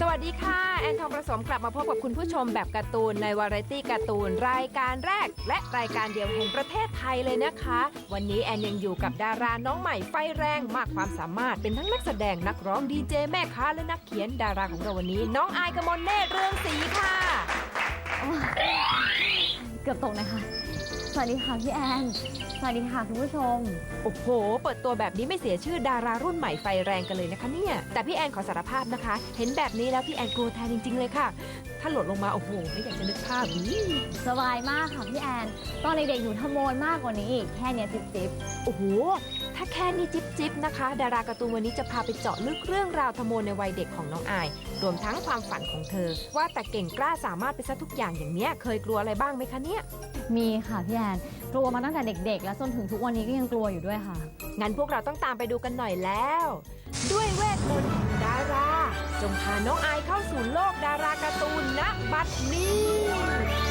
สวัสดีค่ะ แอนทองประสมกลับมาพบกับคุณผู้ชมแบบการ์ตูนในวาไรตี้การ์ตูนรายการแรก และรายการเดียวแห่งประเทศไทยเลยนะคะ วันนี้แอนยังอยู่กับดาราน้องใหม่ไฟแรงมากความสามารถเป็นทั้งนักแสดงนักร้องดีเจแม่ค้าและนักเขียนดาราของเราวันนี้ น้องอายกมลเนตรเรืองศรีค่ะ เกือบตกนะคะ สวัสดีค่ะพี่แอน สวัสดีค่ะคุณผู้ชม โอ้โห เปิดตัวแบบนี้ไม่เสียชื่อดารารุ่นใหม่ไฟแรงกันเลยนะคะเนี่ย แต่พี่แอนขอสารภาพนะคะ เห็นแบบนี้แล้วพี่แอนกลัวแทนจริง ๆ เลยค่ะ ถ้าหล่นลงมาโอ้โห ไม่อยากจะนึกภาพอีสบายมากค่ะพี่แอน ตอนเด็กๆหนูทำโมยมากกว่านี้อีก แค่เนี้ยจิ๊บจิ๊บโอ้โห ถ้าแค่นี้จิ๊บจิบนะคะ ดาราการ์ตูนวันนี้จะพาไปเจาะลึกเรื่องราวทโมในวัยเด็กของน้องอาย รวมทั้งความฝันของเธอ ว่าแต่เก่งกล้าสามารถไปซะทุกอย่างอย่างเนี้ยเคยกลัวอะไรบ้างไหมคะเนี่ย มีค่ะพี่แอนกลัวมาตั้งแต่เด็ก ๆ และจนถึงทุกวันนี้ก็ยังกลัวอยู่ด้วยค่ะ งั้นพวกเราต้องตามไปดูกันหน่อยแล้ว ด้วยเวทมนต์แห่งดารา จงพาน้องอายเข้าสู่โลกดาราการ์ตูนณบัดนี้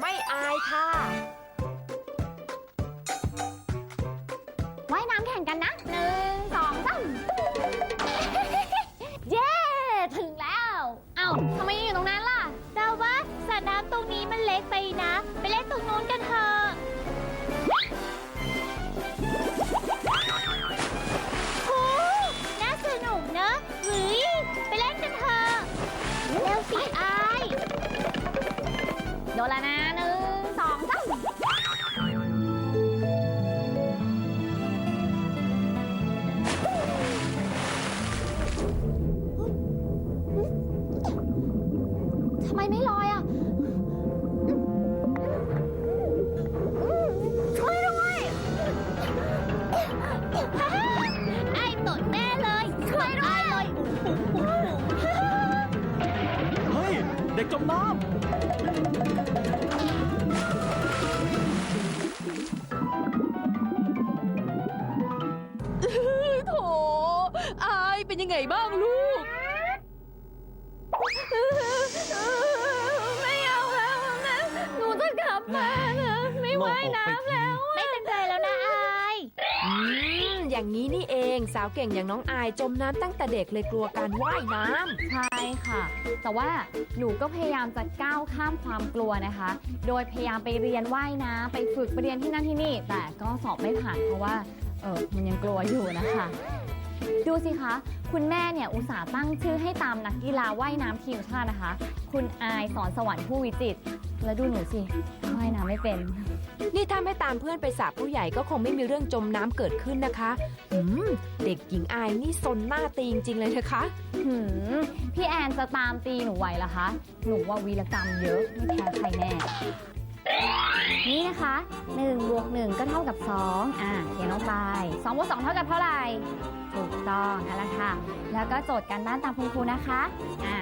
ไม่อายค่ะ ฮ้ยเาวเก่งอย่างน้องอายจมน้ำตั้งแต่เด็กเลยกลัวการว่ายน้ำใช่ค่ะ แต่ว่าหนูก็พยายามจะก้าวข้ามความกลัวนะคะ โดยพยายามไปเรียนว่ายน้ำไปฝึกไปเรียนที่นั่นที่นี่ แต่ก็สอบไม่ผ่านเพราะว่าเออมันยังกลัวอยู่นะคะ ดูสิคะ คุณแม่เนี่ยอุตส่าห์ตั้งชื่อให้ตามนักกีฬาว่ายน้ำทีมชาตินะคะ คุณอายสอนสวรรค์ผู้วิจิตรแล้วดูหนูสิว่ายน้ำไม่เป็น นี่ถ้าไม่ตามเพื่อนไปสระผู้ใหญ่ก็คงไม่มีเรื่องจมน้ำเกิดขึ้นนะคะอืมเด็กหญิงอายนี่ซนหน้าตีจริงๆเลยนะคะ หืมพี่แอนจะตามตีหนูไหวเหรอคะ หนูว่าวีรกรรมเยอะ ไม่แพ้ใครแน่ นี่นะคะ1บวก1ก็เท่ากับ 2 อ่าเขียนลงไป2บวก2เท่ากับเท่าไหร่ ถูกต้องนั่นแหละค่ะ แล้วก็โจทย์การบ้านตามคุณครูนะคะ อ่า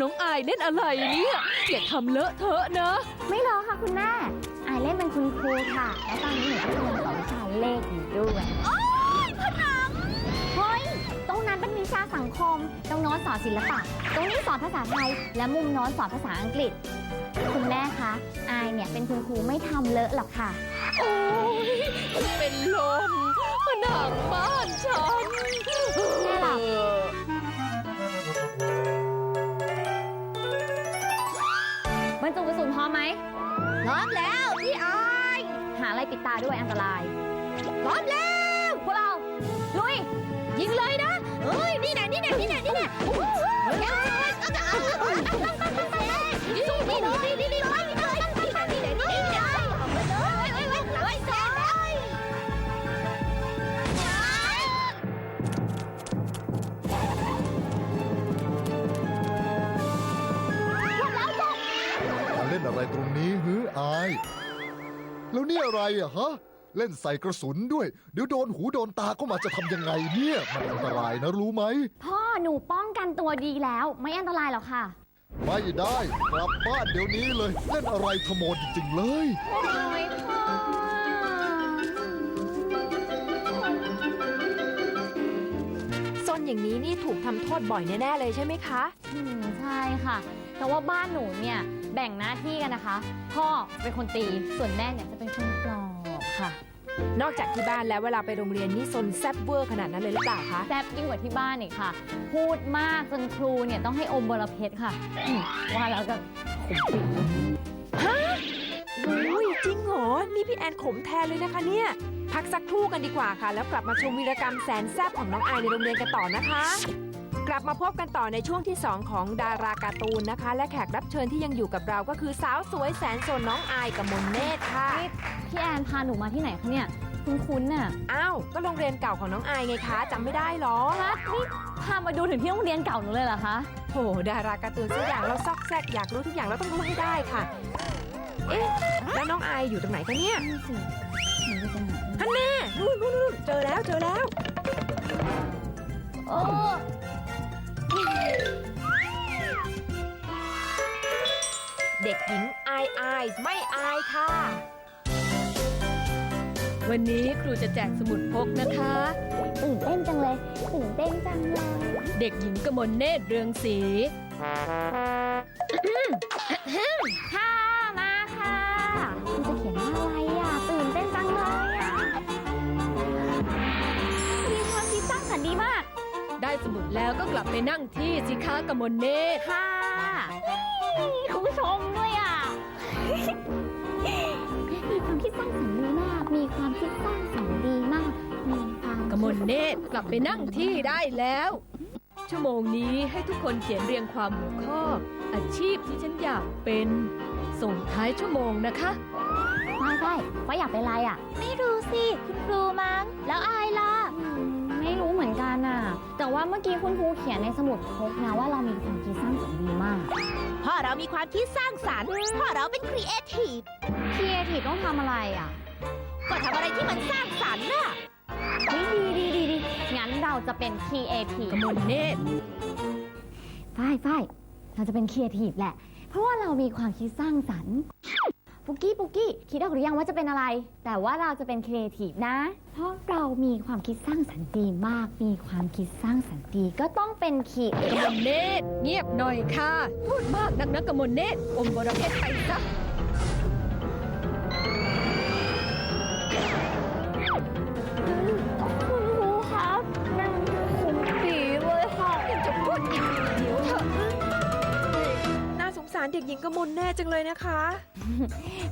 น้องอายเล่นอะไรเนี่ยอย่าทำเลอะเทอะนะ ไม่รอค่ะคุณแม่อายเล่นเป็นคุณครูค่ะ และตอนนี้หนูก็เรียนสอนวิชาเลขอยู่ด้วยเฮ้ยตรงนั้นเป็นวิชาสังคม ตรงโน้นสอนศิลปะ ตรงนี้สอนภาษาไทย และมุมโน้นสอนภาษาอังกฤษ คุณแม่คะ อายเนี่ยเป็นคุณครูไม่ทำเลอะหรอกค่ะ โอ้ย แล้วนี่อะไรอะฮะ เล่นใส่กระสุนด้วย เดี๋ยวโดนหูโดนตาเข้ามาจะทำยังไงเนี่ย มันอันตรายนะรู้ไหม พ่อหนูป้องกันตัวดีแล้ว ไม่อันตรายหรอกค่ะ ไม่ได้ กลับบ้านเดี๋ยวนี้เลย เล่นอะไรขโมยจริงๆเลย โอ้ยพ่อ อย่างนี้นี่ถูกทำโทษบ่อยแน่ๆเลยใช่ไหมคะ อืมใช่ค่ะ แต่ว่าบ้านหนูเนี่ยแบ่งหน้าที่กันนะคะ พ่อเป็นคนตี ส่วนแม่เนี่ยจะเป็นคนปลอบค่ะ นอกจากที่บ้านแล้วเวลาไปโรงเรียนนี่ซนแซบเวอร์ขนาดนั้นเลยหรือเปล่าคะ แซ่บยิ่งกว่าที่บ้านอีกค่ะ พูดมากจนครูเนี่ยต้องให้อมบรเพชรค่ะอืมว่าแล้วก็ขมปีอุ้ยจริงเหรอ นี่พี่แอนขมแทนเลยนะคะเนี่ย พักสักครู่กันดีกว่าค่ะ แล้วกลับมาชมวีรกรรมแสนแซ่บของน้องอายในโรงเรียนกันต่อนะคะ กลับมาพบกันต่อในช่วงที่ 2 ของดาราการ์ตูนนะคะ และแขกรับเชิญที่ยังอยู่กับเราก็คือสาวสวยแสนโซนน้องอายกับมนเนตรค่ะพี่แอนพาหนูมาที่ไหนคะเนี่ย คุ้นๆน่ะอ้าว ก็โรงเรียนเก่าของน้องอายไงคะจำไม่ได้เหรอ พัดนี่พามาดูถึงที่โรงเรียนเก่าหนูเลยเหรอคะ โห ดาราการ์ตูนสักอย่างเราซอกแซกอยากรู้ทุกอย่างเราต้องรู้ให้ได้ค่ะ เอ๊ะ แล้วน้องอายอยู่ตรงไหนคะเนี่ยนี่สิหนูจะเป็นไหนฮันแน่นู่นนู่นนู่นเจอแล้วเจอแล้ว โอ้เด็กหญิงอายอายไม่อายค่ะ วันนี้ครูจะแจกสมุดพกนะคะ ตื่นเต้นจังเลยตื่นเต้นจังเลย เด็กหญิงกมลเนตรเรืองศรีค่ะ สมุดแล้วก็กลับไปนั่งที่สิคะกมลเนตรค่ะคุณผู้ชมด้วยอะ มีความคิดสร้างสรรค์ดีมาก มีความคิดสร้างสรรค์ดีมาก มีความกมลเนตรกลับไปนั่งที่ได้แล้ว ชั่วโมงนี้ให้ทุกคนเขียนเรียงความหัวข้อ อาชีพที่ฉันอยากเป็น ส่งท้ายชั่วโมงนะคะไม่ใช่ว่าอยากเป็นอะไรอะ ไม่รู้สิ คุณครูมั้ง แล้วอายล่ะไม่รู้เหมื อนกันน่ะแต่ว่าเมื่อกี้คุณครูเขียนในสมุดพกนะว่าเรามีความคิดสร้างสรรค์ดีมากพ่อเรามีความคิดสร้างสรรค์พ่อเราเป็นครีเอทีฟครีเอทีฟต้องทำอะไรอะก็ทำอะไรที่มันสร้างสรรค์น่ะเฮ้ยดีดีดีดีงั้นเราจะเป็นครีเอทีฟกมลเนตรฝ้ายฝ้ายเราจะเป็นครีเอทีฟแหละ เพราะว่าเรามีความคิดสร้างสรรค์ ปุกกี้ปุกกี้คิดออกหรือยังว่าจะเป็นอะไร แต่ว่าเราจะเป็นครีเอทีฟนะ เพราะเรามีความคิดสร้างสรรค์ดีมาก มีความคิดสร้างสรรค์ดีก็ต้องเป็นขีด กมลเนตรเงียบหน่อยค่ะ พูดมากนักนะกมลเนตรอมบรเพชรไปซะ เด็กหญิงกมลแน่จังเลยนะคะ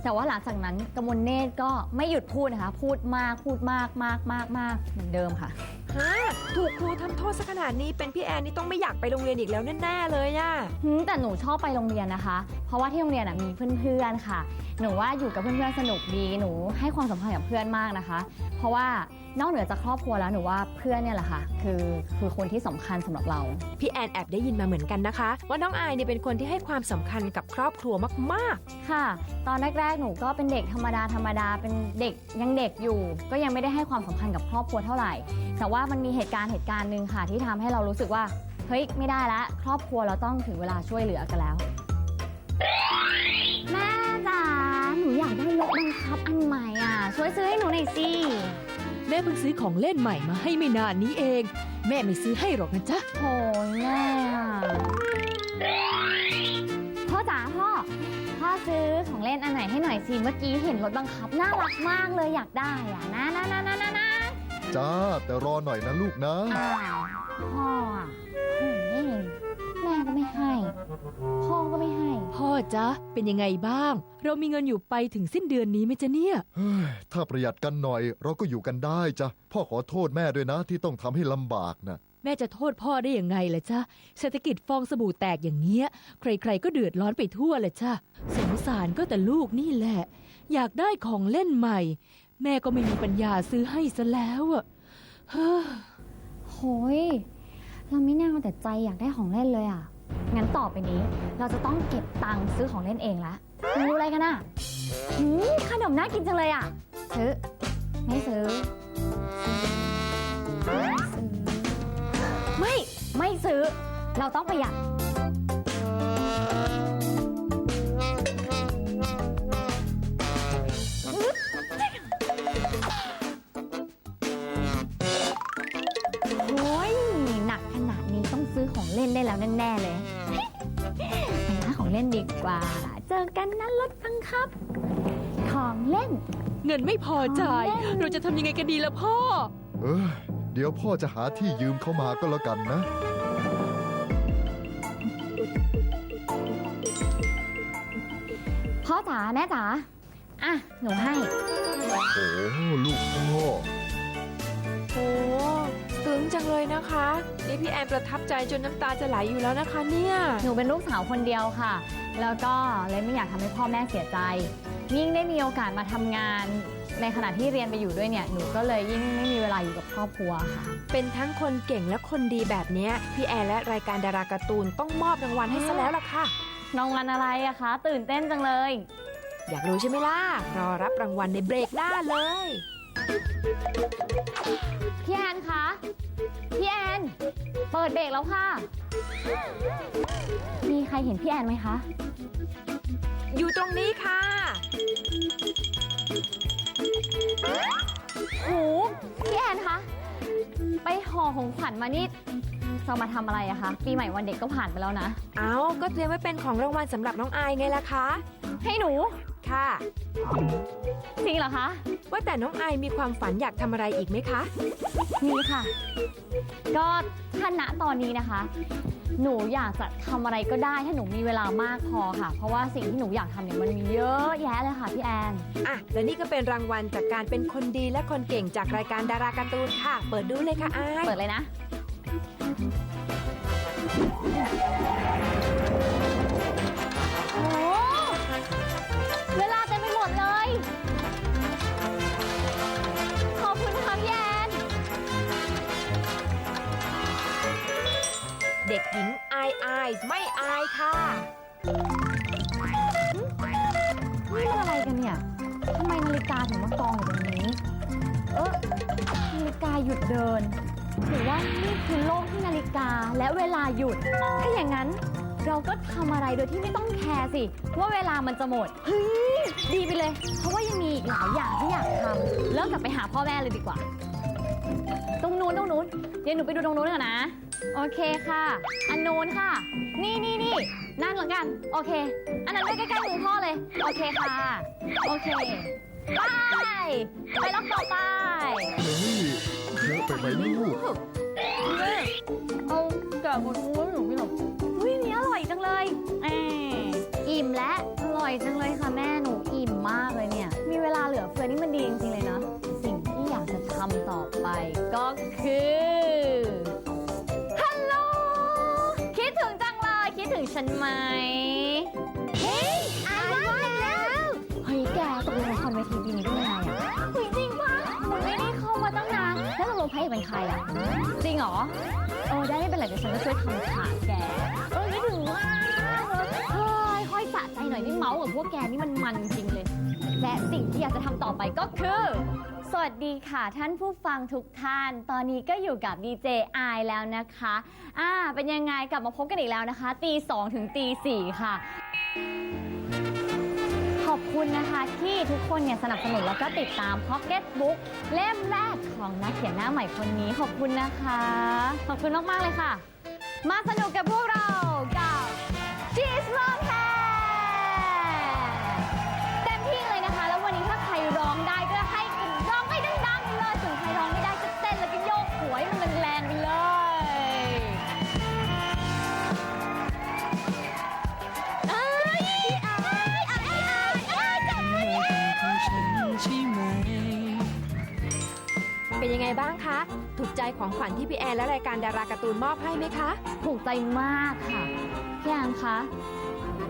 แต่ว่าหลังจากนั้นกมลเนตรก็ไม่หยุดพูดนะคะ พูดมากพูดมากมากมากมากเหมือนเดิมค่ะฮะถูกครูทำโทษซะขนาดนี้เป็นพี่แอนนี่ต้องไม่อยากไปโรงเรียนอีกแล้วแน่ๆเลยอะหืมแต่หนูชอบไปโรงเรียนนะคะ เพราะว่าที่โรงเรียนอะมีเพื่อนๆค่ะ หนูว่าอยู่กับเพื่อนๆสนุกดีหนูให้ความสำคัญกับเพื่อนมากนะคะ เพราะว่านอกเหนือจากครอบครัวแล้วหนูว่าเพื่อนเนี่ยแหละค่ะ คือคือคนที่สำคัญสำหรับเรา พี่แอนแอบได้ยินมาเหมือนกันนะคะ ว่าน้องอายเนี่ยเป็นคนที่ให้ความสำคัญกับครอบครัวมากค่ะ ตอนแรกๆหนูก็เป็นเด็กธรรมดาธรรมดาเป็นเด็กยังเด็กอยู่ ก็ยังไม่ได้ให้ความสำคัญกับครอบครัวเท่าไหร่ แต่ว่ามันมีเหตุการณ์เหตุการณ์หนึ่งค่ะที่ทำให้เรารู้สึกว่าเฮ้ยไม่ได้ละครอบครัวเราต้องถึงเวลาช่วยเหลือกันแล้ว นูอยากได้รถบังคับอันใหม่อะ ช่วยซื้อให้หนูหน่อยสิ แม่เพิ่งซื้อของเล่นใหม่มาให้ไม่นานนี้เอง แม่ไม่ซื้อให้หรอกนะจ๊ะ โหยแม่อะพ่อจ๋าพ่อ พ่อซื้อของเล่นอันไหนให้หน่อยสิ เมื่อกี้เห็นรถบังคับน่ารักมากเลยอยากได้อะนะนะนะนะนะนะจ้า แต่รอหน่อยนะลูกนะ อ้าวพ่ออะ จ๊ะ เป็นยังไงบ้าง เรามีเงินอยู่ไปถึงสิ้นเดือนนี้ไหมจ๊ะเนี่ย เฮ้ยถ้าประหยัดกันหน่อย เราก็อยู่กันได้จ้ะพ่อขอโทษแม่ด้วยนะ ที่ต้องทำให้ลำบากนะแม่จะโทษพ่อได้ยังไงล่ะจ๊ะเศรษฐกิจฟองสบู่แตกอย่างเงี้ย ใครๆก็เดือดร้อนไปทั่วเลยจ้ะสงสารก็แต่ลูกนี่แหละ อยากได้ของเล่นใหม่ แม่ก็ไม่มีปัญญาซื้อให้ซะแล้วอะเฮ้อ โหย เราไม่น่าเอาแต่ใจอยากได้ของเล่นเลยอะ งั้นต่อไปนี้ เราจะต้องเก็บตังค์ซื้อของเล่นเองละดูอะไรกันอะหืมขนมน่ากินจังเลยอะ ซื้อ ไม่ซื้อ ไม่ซื้อไม่ไม่ซื้อ เราต้องประหยัด แล้วแน่ๆเลยไปหาของเล่นดีกว่า เจอกันนะรถบังคับ ของเล่น เงินไม่พอจ่าย เราจะทำยังไงกันดีล่ะพ่อ เออเดี๋ยวพ่อจะหาที่ยืมเข้ามาก็แล้วกันนะ พ่อจ๋าแม่จ๋าอะ หนูให้ โอ้ลูกพ่อ โอ้ ซึ้งจังเลยนะคะ นี่พี่แอนประทับใจจนน้ำตาจะไหลอยู่แล้วนะคะเนี่ย หนูเป็นลูกสาวคนเดียวค่ะ แล้วก็เลยไม่อยากทำให้พ่อแม่เสียใจ ยิ่งได้มีโอกาสมาทำงาน ในขณะที่เรียนไปอยู่ด้วยเนี่ย หนูก็เลยยิ่งไม่มีเวลาอยู่กับครอบครัวค่ะ เป็นทั้งคนเก่งและคนดีแบบเนี้ยพี่แอนและรายการดาราการ์ตูนต้องมอบรางวัลให้ซะแล้วล่ะค่ะ น้องวันอะไรอะคะ ตื่นเต้นจังเลย อยากรู้ใช่ไหมล่ะ รอรับรางวัลในเบรกหน้าเลย พี่แอนคะ พี่แอน เปิดเบรกแล้วค่ะ มีใครเห็นพี่แอนไหมคะ อยู่ตรงนี้ค่ะ โห พี่แอนคะ ไปห่อของขวัญมานี่จะมาทำอะไรอะคะ ปีใหม่วันเด็กก็ผ่านไปแล้วนะ เอาก็เตรียมไว้เป็นของรางวัลสำหรับน้องอายไงล่ะคะ ให้หนู ค่ะ จริงเหรอคะ ว่าแต่น้องอายมีความฝันอยากทำอะไรอีกไหมคะ มีค่ะ ก็ถ้าณตอนนี้นะคะ หนูอยากจะทำอะไรก็ได้ถ้าหนูมีเวลามากพอค่ะ เพราะว่าสิ่งที่หนูอยากทำเนี่ยมันมีเยอะแยะเลยค่ะพี่แอน อะ และนี่ก็เป็นรางวัลจากการเป็นคนดีและคนเก่งจากรายการดาราการ์ตูนค่ะ เปิดดูเลยค่ะอาย เปิดเลยนะายไม่อายค่ะนี่มันอะไรกันเนี่ยทำไมนาฬิกาถึงมากองอยู่ตรงนี้ เออนาฬิกาหยุดเดินหรือว่านี่คือโลกที่นาฬิกาและเวลาหยุด ถ้าอย่างนั้นเราก็ทำอะไรโดยที่ไม่ต้องแคร์สิ ว่าเวลามันจะหมดเฮ้ยดีไปเลย เพราะว่ายังมีอีกหลายอย่างที่อยากทำเริ่มกลับไปหาพ่อแม่เลยดีกว่า ตรงนู้นตรงนู้นเดี๋ยวหนูไปดูตรงนู้นก่อนนะ โอเคค่ะ อันนู้นค่ะ นี่นี่นี่นั่นเหมือนกัน โอเค อันนั้นใกล้ๆมือพ่อเลย โอเคค่ะ โอเค ไป ไปล็อกต่อไป เฮ้ยเยอะไปไหมลูกเอาแกะหมดนู้นหนูไม่หรอกอุ้ยนี่อร่อยจังเลยแออิ่มและอร่อยจังเลยค่ะแม่หนูอิ่มมากเลยเนี่ย มีเวลาเหลือเฟือนี่มันดีจริงๆเลยนะ สิ่งที่อยากจะทำต่อไปก็คือ ฉันไหม เฮ้ยอายว่าแล้วเฮ้ยแกตกลงละครเวทีปีนี้เป็นยังไงอะจริงปะหนูไม่ได้เข้ามาตั้งนาน แล้วตกลงพระเอกเป็นใครอะจริงเหรอ เออ ได้ไม่เป็นไรเดี๋ยวฉันก็ช่วยทำขาแก เออไม่ถึงว่าเฮ้ยค่อยสะใจหน่อยนี่เมาส์กับพวกแกนี่มันมันจริงเลย และสิ่งที่อยากจะทำต่อไปก็คือ สวัสดีค่ะท่านผู้ฟังทุกท่าน ตอนนี้ก็อยู่กับดีเจไอแล้วนะคะอ่าเป็นยังไงกลับมาพบกันอีกแล้วนะคะ ตีสองถึงตีสี่ค่ะ ขอบคุณนะคะที่ทุกคนเนี่ยสนับสนุนแล้วก็ติดตาม Pocket Book เล่มแรกของนักเขียนหน้าใหม่คนนี้ ขอบคุณนะคะ ขอบคุณมาก ๆ เลยค่ะ มาสนุกกับพวกเรา เป็นยังไงบ้างคะ ถูกใจของขวัญที่พี่แอนและรายการดาราการ์ตูนมอบให้ไหมคะ ถูกใจมากค่ะ พี่แอนคะ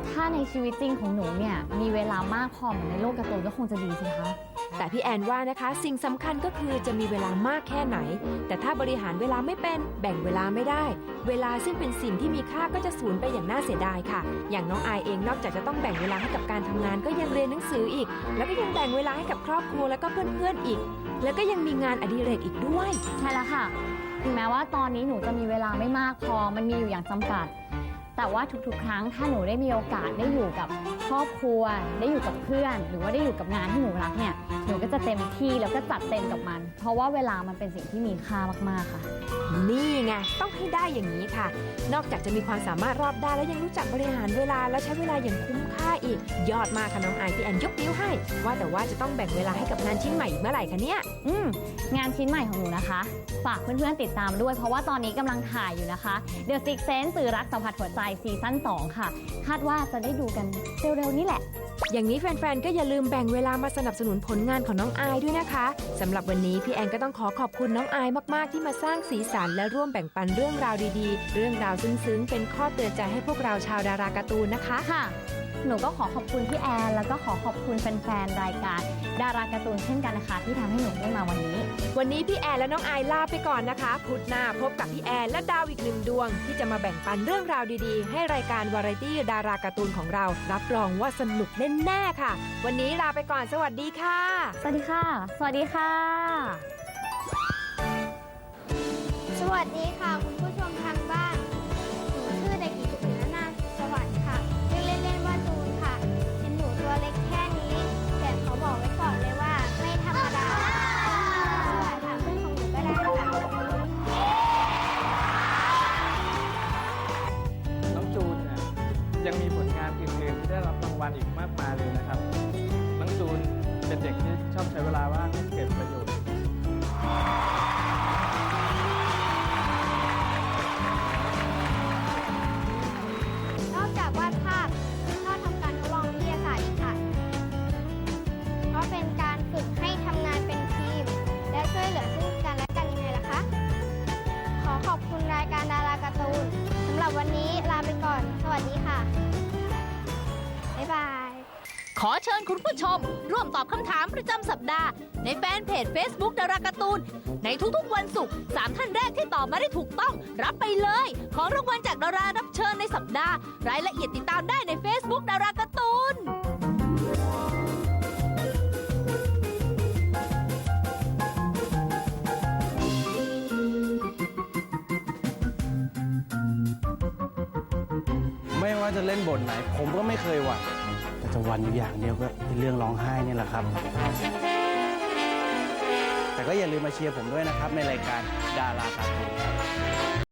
ถ้าในชีวิตจริงของหนูเนี่ย มีเวลามากพอเหมือนในโลกการ์ตูนก็คงจะดีสิคะ แต่พี่แอนว่านะคะ สิ่งสำคัญก็คือจะมีเวลามากแค่ไหน แต่ถ้าบริหารเวลาไม่เป็นแบ่งเวลาไม่ได้ เวลาซึ่งเป็นสิ่งที่มีค่าก็จะสูญไปอย่างน่าเสียดายค่ะ อย่างน้องอายเองนอกจากจะต้องแบ่งเวลาให้กับการทำงานก็ยังเรียนหนังสืออีก แล้วก็ยังแบ่งเวลาให้กับครอบครัวแล้วก็เพื่อนๆอีก แล้วก็ยังมีงานอดิเรกอีกด้วย ใช่แล้วค่ะ ถึงแม้ว่าตอนนี้หนูจะมีเวลาไม่มากพอมันมีอยู่อย่างจำกัด แต่ว่าทุกๆ ครั้งถ้าหนูได้มีโอกาสได้อยู่กับครอบครัว ได้อยู่กับเพื่อน หรือว่าได้อยู่กับงานที่หนูรักเนี่ยหนูก็จะเต็มที่แล้วก็จัดเต็มกับมัน เพราะว่าเวลามันเป็นสิ่งที่มีค่ามากๆค่ะ นี่ไงต้องให้ได้อย่างนี้ค่ะ นอกจากจะมีความสามารถรอบด้านแล้วยังรู้จักบริหารเวลาและใช้เวลาอย่างคุ้มค่าอีก ยอดมากค่ะน้องไอที่แอนยกนิ้วให้ ว่าแต่ว่าจะต้องแบ่งเวลาให้กับงานชิ้นใหม่อีกเมื่อไหร่คะเนี่ยอืมงานชิ้นใหม่ของหนูนะคะ ฝากเพื่อนๆติดตามด้วย เพราะว่าตอนนี้กำลังถ่ายอยู่นะคะ The Six Sense สื่อรักสัมผัสหัวใจซีซั่น2 ค่ะ คาดว่าจะได้ดูกันเร็วๆนี้แหละ อย่างนี้แฟนๆ ก็อย่าลืมแบ่งเวลามาสนับสนุนผลงานของน้องอายด้วยนะคะสำหรับวันนี้พี่แอนก็ต้องขอขอบคุณน้องอายมากๆ ที่มาสร้างสีสันและร่วมแบ่งปันเรื่องราวดีๆ เรื่องราวซึ้งๆ เป็นข้อเตือนใจให้พวกเราชาวดาราการ์ตูนนะคะค่ะ หนูก็ขอขอบคุณพี่แอนแล้วก็ขอขอบคุณแฟนๆรายการ ดาราการ์ตูนเช่นกันนะคะ ที่ทำให้หนูได้มาวันนี้ วันนี้พี่แอนและน้องอายลาไปก่อนนะคะ พุธหน้าพบกับพี่แอนและดาวอีกหนึ่งดวง ที่จะมาแบ่งปันเรื่องราวดีๆ ให้รายการวาไรตี้ดาราการ์ตูนของเรา รับรองว่าสนุกแน่ๆค่ะ วันนี้ลาไปก่อนสวัสดีค่ะ สวัสดีค่ะ สวัสดีค่ะ สวัสดีค่ะ คุณผู้ เป็นเด็กที่ชอบใช้เวลาว่างให้เกิดประโยชน์ นอกจากวาดภาพชอบทำการทดลองวิทยาศาสตร์อีกค่ะเพราะเป็นการฝึกให้ทำงานเป็นทีม และช่วยเหลือซึ่งกันและกันยังไงล่ะคะ ขอขอบคุณรายการดาราการ์ตูนสำหรับวันนี้ลาไปก่อน สวัสดีค่ะ บ๊ายบาย ขอเชิญคุณผู้ชม ร่วมตอบ ในแฟนเพจ Facebook ดาราการ์ตูน ในทุกๆวันศุกร์สามท่านแรกที่ตอบมาได้ถูกต้อง รับไปเลย ของรางวัลจากดารารับเชิญในสัปดาห์ รายละเอียดติดตามได้ใน Facebook ดาราการ์ตูนไม่ว่าจะเล่นบทไหน ผมก็ไม่เคยหวั่นแต่จะหวันอยู่อย่างเดียวก็เป็นเรื่องร้องไห้นี่แหละครับ แต่ก็อย่าลืมมาเชียร์ผมด้วยนะครับในรายการดาราการ์ตูน